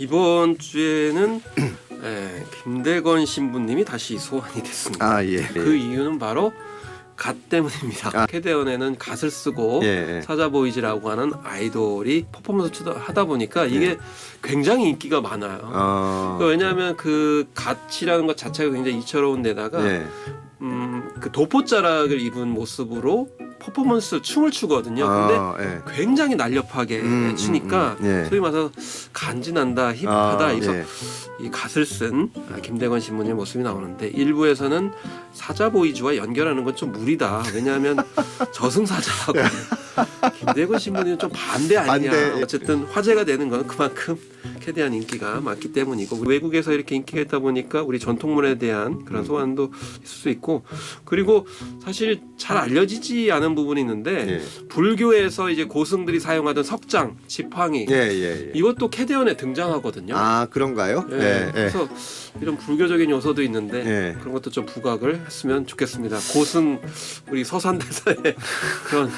이번 주에는 에, 김대건 신부님이 다시 소환이 됐습니다. 아 예. 그 이유는 바로 갓 때문입니다. 아. 캐대원에는 갓을 쓰고 예. 예. 사자보이즈라고 하는 아이돌이 퍼포먼스 추다 하다 보니까 이게 네. 굉장히 인기가 많아요. 어. 그 왜냐하면 그 갓이라는 것 자체가 굉장히 이처로운 데다가 예. 음, 그 도포자락을 입은 모습으로 퍼포먼스 춤을 추거든요. 근데 아, 예. 굉장히 날렵하게 음, 추니까 음, 음. 예. 소위 말해서 간지난다, 힙하다. 아, 그래서 예. 이 갓을 쓴 아, 김대건 신부님의 모습이 나오는데 일부에서는 사자보이즈와 연결하는 건 좀 무리다. 왜냐하면 저승사자하고 김대건 신부님은 좀 반대 아니냐. 반대. 어쨌든 화제가 되는 건 그만큼 캐 대한 인기가 많기 때문이고 외국에서 이렇게 인기가 있다 보니까 우리 전통문에 대한 그런 소환도 있을 수 있고 그리고 사실 잘 알려지지 않은 부분이 있는데 예. 불교에서 이제 고승들이 사용하던 석장, 지팡이 예. 예. 예. 이것도 캐대원에 등장하거든요. 아 그런가요? 예, 예. 예. 그래서 이런 불교적인 요소도 있는데 예. 그런 것도 좀 부각을 했으면 좋겠습니다. 고승 우리 서산대사의 그런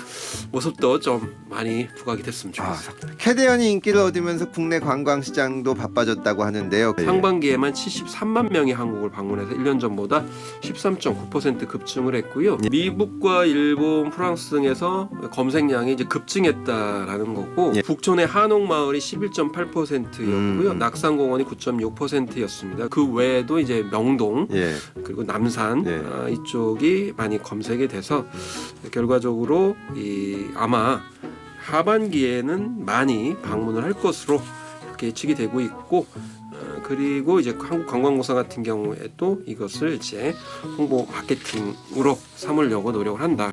모습 도 좀 많이 부각이 됐으면 아, 좋겠습니다. 캐대언이 인기를 얻으면서 국내 관광 시장도 바빠졌다고 하는데요. 예. 상반기에만 73만 명이 한국을 방문해서 1년 전보다 13.9% 급증을 했고요. 예. 미국과 일본, 프랑스 등에서 검색량이 이제 급증했다라는 거고 예. 북촌의 한옥 마을이 11.8%였고요. 음. 낙산공원이 9.6%였습니다. 그 외에도 이제 명동 예. 그리고 남산 예. 아, 이쪽이 많이 검색이 돼서 결과적으로 이 아마 하반기에는 많이 방문을 할 것으로 이렇게 예측이 되고 있고 어, 그리고 이제 한국관광공사 같은 경우에도 이것을 이제 홍보 마케팅으로 삼으려고 노력을 한다.